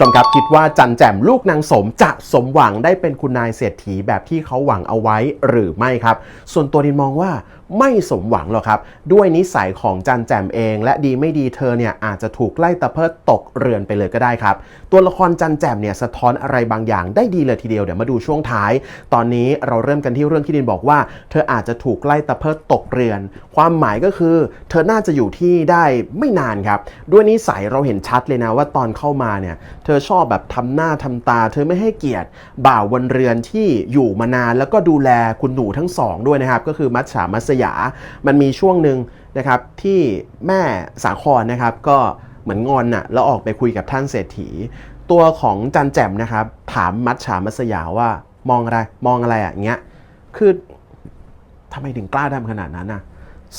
ชมครับคิดว่าจันแจ่มลูกนางสมจะสมหวังได้เป็นคุณนายเศรษฐีแบบที่เขาหวังเอาไว้หรือไม่ครับ ส่วนตัวดินมองว่า ไม่สมหวังหรอกครับ ด้วยนิสัยของจันแจมเอง และดีไม่ดีเธอเนี่ยอาจจะถูกไล่ตะเพิดตกเรือนไปเลยก็ได้ครับ ตัวละครจันแจมเนี่ยสะท้อนอะไรบางอย่างได้ดีเลยทีเดียวเดี๋ยวมาดูช่วงท้าย ตอนนี้เราเริ่มกันที่เรื่องที่ดินบอกว่า เธออาจจะถูกไล่ตะเพิดตกเรือน ความหมายก็คือ เธอน่าจะอยู่ที่ได้ไม่นานครับ ด้วยนิสัยเราเห็นชัดเลยนะว่าตอนเข้ามาเนี่ยเธอชอบแบบทำหน้าทำตา เธอไม่ให้เกียรติ บ่าวบนเรือนที่อยู่มานานแล้วก็ดูแลคุณหนูทั้งสองด้วยนะครับก็คือมัจฉามัสยา มันมีช่วงหนึ่งนะครับที่แม่สาครนะครับก็เหมือนงอนน่ะแล้วออกไปคุยกับท่านเศรษฐี ตัวของจันแจ่มนะครับถามมัดฉามัสยาว่ามองอะไรมองอะไรอะเงี้ยคือทำไมถึงกล้าทำขนาดนั้นอะ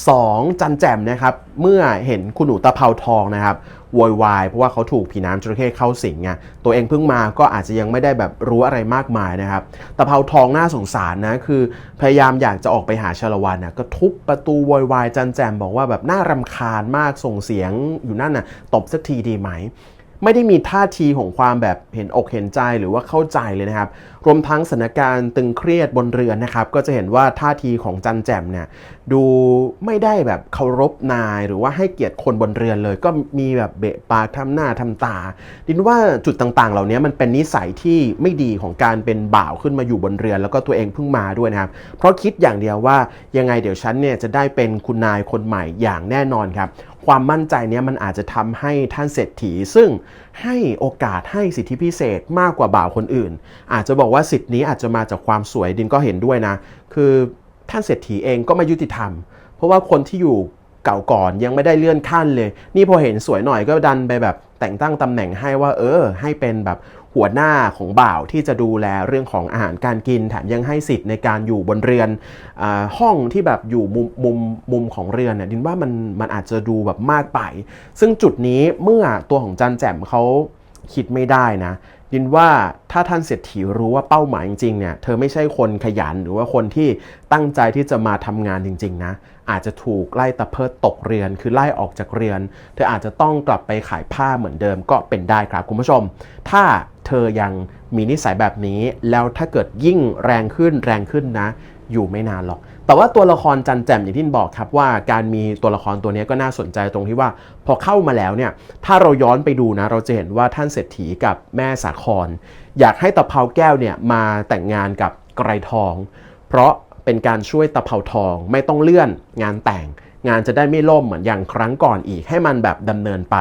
สองจันแจ่มนะครับเมื่อเห็นคุณหนูตะเภาทองนะครับโวยวายเพราะว่าเขาถูกผีน้ำจระเข้เข้าสิงไงตัวเองเพิ่งมาก็อาจจะยังไม่ได้แบบรู้อะไรมากมายนะครับตะเภาทองน่าสงสารนะคือ พยายามอยากจะออกไปหาชาละวันนะก็ทุบประตูโวยวายจันแจ่มบอกว่าแบบน่ารำคาญมากส่งเสียงอยู่นั่นน่ะตบสักทีดีไหม ไม่ได้มีท่าทีของความแบบเห็นอกเห็นใจหรือว่าเข้าใจเลยนะครับ รวมทั้งสถานการณ์ตึงเครียดบนเรือนนะครับ ก็จะเห็นว่าท่าทีของจันแจมเนี่ยดูไม่ได้แบบเคารพนาย หรือว่าให้เกียรติคนบนเรือนเลย ก็มีแบบเบะปากทำหน้าทำตา ดินว่าจุดต่างๆ เหล่านี้มันเป็นนิสัยที่ไม่ดีของการเป็นบ่าวขึ้นมาอยู่บนเรือนแล้วก็ตัวเองเพิ่งมาด้วยนะครับ เพราะคิดอย่างเดียวว่ายังไงเดี๋ยวฉันเนี่ยจะได้เป็นคุณนายคนใหม่อย่างแน่นอนครับ ความมั่นใจเนี้ยมันอาจจะทำให้ท่านเศรษฐี ซึ่งให้โอกาสให้สิทธิพิเศษมากกว่าบ่าวคนอื่น อาจจะบอกว่าสิทธินี้อาจจะมาจากความสวยดินก็เห็นด้วยนะ คือท่านเศรษฐีเองก็ไม่ยุติธรรม เพราะว่าคนที่อยู่เก่าก่อนยังไม่ได้เลื่อนขั้นเลย นี่พอเห็นสวยหน่อยก็ดันไปแบบแต่งตั้งตำแหน่งให้ว่าเออ ให้เป็นแบบ หัวหน้าของบ่าวที่จะดูแลเรื่องของอาหารการกิน แถมยังให้สิทธิ์ในการอยู่บนเรือนอห้องที่แบบอยู่มุมมุมมุมของเรือนเนี่ยดินว่ามันมันอาจจะดูแบบมากไป ซึ่งจุดนี้เมื่อตัวของจันแจ่มเขาคิดไม่ได้นะดินว่าถ้าท่านเศรษฐีรู้ว่าเป้าหมายจริงๆเนี่ยเธอไม่ใช่คนขยันหรือว่าคนที่ตั้งใจที่จะมาทำงานจริง ๆ นะ อาจจะถูกไล่ตะเพิดตกเรือน คือไล่ออกจากเรือน เธออาจจะต้องกลับไปขายผ้าเหมือนเดิมก็เป็นได้ครับคุณผู้ชม ถ้า เธอยังมีนิสัยแบบนี้ แล้วถ้าเกิดยิ่งแรงขึ้นแรงขึ้นนะ อยู่ไม่นานหรอก แต่ว่าตัวละครจันแจ่มอย่างที่บอกครับว่าการมีตัวละครตัวนี้ก็น่าสนใจตรงที่ว่า พอเข้ามาแล้วเนี่ยถ้าเราย้อนไปดูนะ เราจะเห็นว่าท่านเศรษฐีกับแม่สาคร อยากให้ตะเภาแก้วเนี่ยมาแต่งงานกับไกรทอง เพราะเป็นการช่วยตะเภาทองไม่ต้องเลื่อนงานแต่ง งานจะได้ไม่ล่มเหมือนอย่างครั้งก่อนอีกให้มันแบบดำเนินไป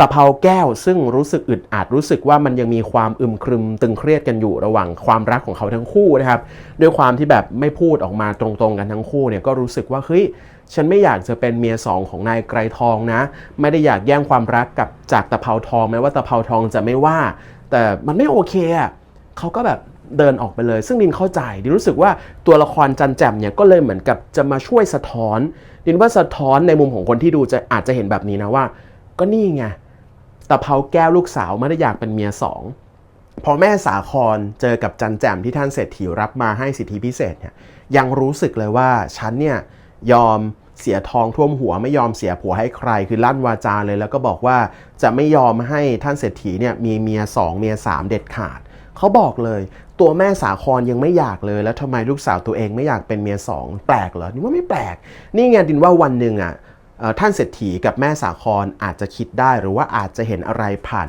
ตะเภาแก้วซึ่งรู้สึกอึดอัดรู้สึกว่ามันยังมีความอึมครึมตึงเครียดกันอยู่ระหว่างความรักของเขาทั้งคู่นะครับด้วยความที่แบบไม่พูดออกมาตรงๆกันทั้งคู่เนี่ยก็รู้สึกว่าเฮ้ยฉันไม่อยากจะเป็นเมียสองของนายไกรทองนะ ไม่ได้อยากแย่งความรักกับจากตะเภาทองแม้ว่าตะเภาทองจะไม่ว่า แต่มันไม่โอเคอะเขาก็แบบเดินออกไปเลย ซึ่งดินเข้าใจดินรู้สึกว่าตัวละครจันแจ่มเนี่ยก็เลยเหมือนกับจะมาช่วยสะท้อน ดินว่าสะท้อนในมุมของคนที่ดูจะอาจจะเห็นแบบนี้นะว่า ก็นี่ไง ตะเภาแก้วลูกสาวไม่ได้อยากเป็นเมียสองพอแม่สาครเจอกับจันแจ่มที่ท่านเศรษฐีรับมาให้สิทธิพิเศษเนี่ยยังรู้สึกเลยว่าฉันเนี่ยยอมเสียทองท่วมหัวไม่ยอมเสียผัวให้ใครคือลั่นวาจาเลย แล้วก็บอกว่าจะไม่ยอมให้ท่านเศรษฐีเนี่ยมีเมียสองเมียสามเด็ดขาดเขาบอกเลย ตัวแม่สาครยังไม่อยากเลย แล้วทำไมลูกสาวตัวเองไม่อยากเป็นเมียสองแปลกเหรอนี่ว่าไม่แปลก นี่ไงดินว่าวันหนึ่งอะเอ่อ ท่านเศรษฐีกับแม่สาครอาจจะคิดได้หรือว่าอาจจะเห็นอะไรผ่าน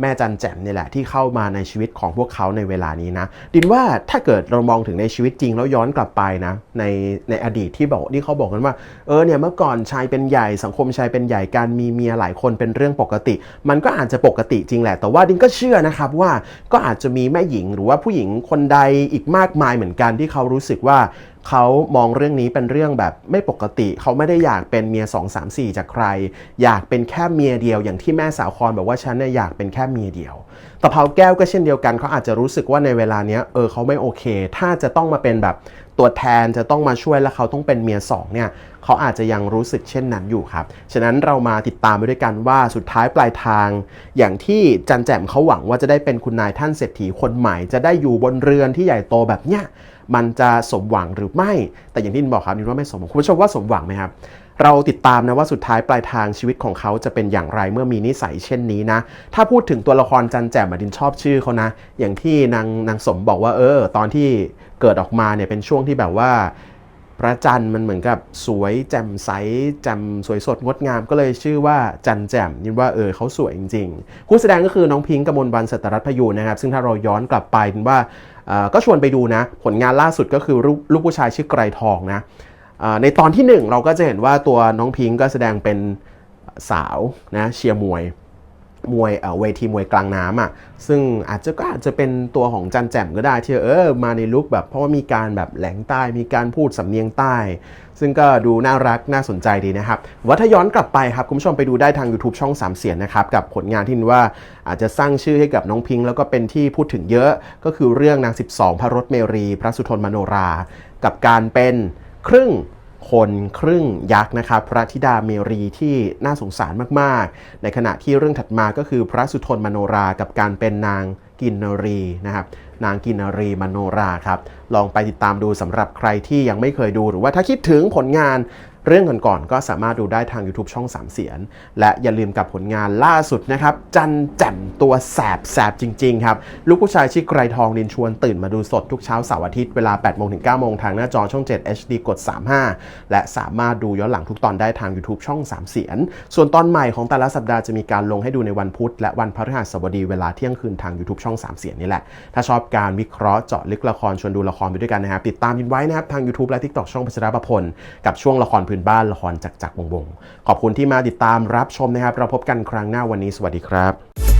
แม่จันแจ่มนี่แหละที่เข้ามาในชีวิตของพวกเขาในเวลานี้นะ ดินว่าถ้าเกิดเรามองถึงในชีวิตจริงแล้วย้อนกลับไปนะ ในในอดีตที่บอกที่เขาบอกกันว่าเออเนี่ยเมื่อก่อนชายเป็นใหญ่สังคมชายเป็นใหญ่การมีเมียหลายคนเป็นเรื่องปกติ มันก็อาจจะปกติจริงแหละ แต่ว่าดินก็เชื่อนะครับว่าก็อาจจะมีแม่หญิงหรือว่าผู้หญิงคนใดอีกมากมายเหมือนกันที่เขารู้สึกว่า เขามองเรื่องนี้เป็นเรื่องแบบไม่ปกติ เขาไม่ได้อยากเป็นเมีย 2 3 4 จากใคร อยากเป็นแค่เมียเดียว อย่างที่แม่สาวครบอกว่าฉันเนี่ยอยากเป็นแค่เมียเดียวตะเภาแก้วก็เช่นเดียวกันเขาอาจจะรู้สึกว่าในเวลาเนี้ยเออเขาไม่โอเค ถ้าจะต้องมาเป็นแบบตัวแทนจะต้องมาช่วยแล้วเขาต้องเป็นเมียสองเนี่ยเขาอาจจะยังรู้สึกเช่นนั้นอยู่ครับ ฉะนั้นเรามาติดตามไปด้วยกันว่าสุดท้ายปลายทาง อย่างที่จันแจมเขาหวังว่าจะได้เป็นคุณนายท่านเศรษฐีคนใหม่จะได้อยู่บนเรือนที่ใหญ่โตแบบเนี้ย มันจะสมหวังหรือไม่ แต่อย่างที่นินบอกครับนินว่าไม่สมหวังคุณผู้ชมว่าสมหวังไหมครับ เราติดตามนะว่าสุดท้ายปลายทางชีวิตของเขาจะเป็นอย่างไรเมื่อมีนิสัยเช่นนี้นะ ถ้าพูดถึงตัวละครจันแจ่มดินชอบชื่อเขานะ อย่างที่นางนางสมบอกว่าเออ ตอนที่เกิดออกมาเนี่ยเป็นช่วงที่แบบว่า พระจันทร์มันเหมือนกับสวยแจ่มใสแจ่มสวยสดงดงามก็เลยชื่อว่าจันแจ่มยินว่าเออเขาสวยจริงๆ ผู้แสดงก็คือน้องพิงค์กมลวันสัตรัตพยูนะครับ ซึ่งถ้าเราย้อนกลับไปยินว่าก็ชวนไปดูนะ ผลงานล่าสุดก็คือลูกผู้ชายชื่อไกรทองนะในตอนที่หนึ่งเราก็จะเห็นว่าตัวน้องพิงค์ก็แสดงเป็นสาวนะเชียร์มวย มวยเอ่อเวทีมวยกลางน้ำอะซึ่งอาจจะก็อาจจะเป็นตัวของจันแจ่มก็ได้ที่เออมาในลุคแบบเพราะว่ามีการแบบแหลงใต้มีการพูดสำเนียงใต้ ซึ่งก็ดูน่ารักน่าสนใจดีนะครับว่าถ้าย้อนกลับไปครับคุณผู้ชมไปดูได้ทาง YouTube ช่อง 3 เสียนนะครับกับผลงานที่ว่าอาจจะสร้างชื่อให้กับน้องพิงค์แล้วก็เป็นที่พูดถึงเยอะก็คือเรื่องนาง 12 พระรถเมรี พระสุทนมโนรา กับการเป็นครึ่ง คนครึ่งยักษ์นะครับพระธิดาเมรีที่น่าสงสารมากๆ ในขณะที่เรื่องถัดมาก็คือพระสุทนมโนรากับการเป็นนางกินนรีนะครับนางกินนรีมโนราครับลองไปติดตามดูสำหรับใครที่ยังไม่เคยดูหรือว่าถ้าคิดถึงผลงาน เรื่องก่อนๆก็สามารถดูได้ทาง YouTube ช่อง 3 เสียน และอย่าลืมกับผลงานล่าสุดนะครับ จันแจ่มตัวแสบแสบจริง ๆ ครับ ลูกผู้ชายชื่อไกรทองดินชวนตื่นมาดูสดทุกเช้าเสาร์อาทิตย์เวลา8โมงถึง9โมงทางหน้าจอช่อง 7 HD กด 35 และสามารถดูย้อนหลังทุกตอนได้ทาง YouTube ช่อง 3 เสียน ส่วนตอนใหม่ของแต่ละสัปดาห์จะมีการลงให้ดูในวันพุธ และวันพฤหัสบดีเวลาเที่ยงคืนทาง YouTube ช่อง 3 เสียนนี่แหละถ้าชอบการวิเคราะห์เจาะลึกละครชวนดูละครไปด้วยกันนะครับติดตามยินไว้นะครับทาง YouTube และ TikTok ช่องพัชรประพลกับช่วงละครพื้นบ้านละครจักจักรวงศ์วงขอบคุณที่มาติดตามรับชมนะครับเราพบกันครั้งหน้าวันนี้สวัสดีครับ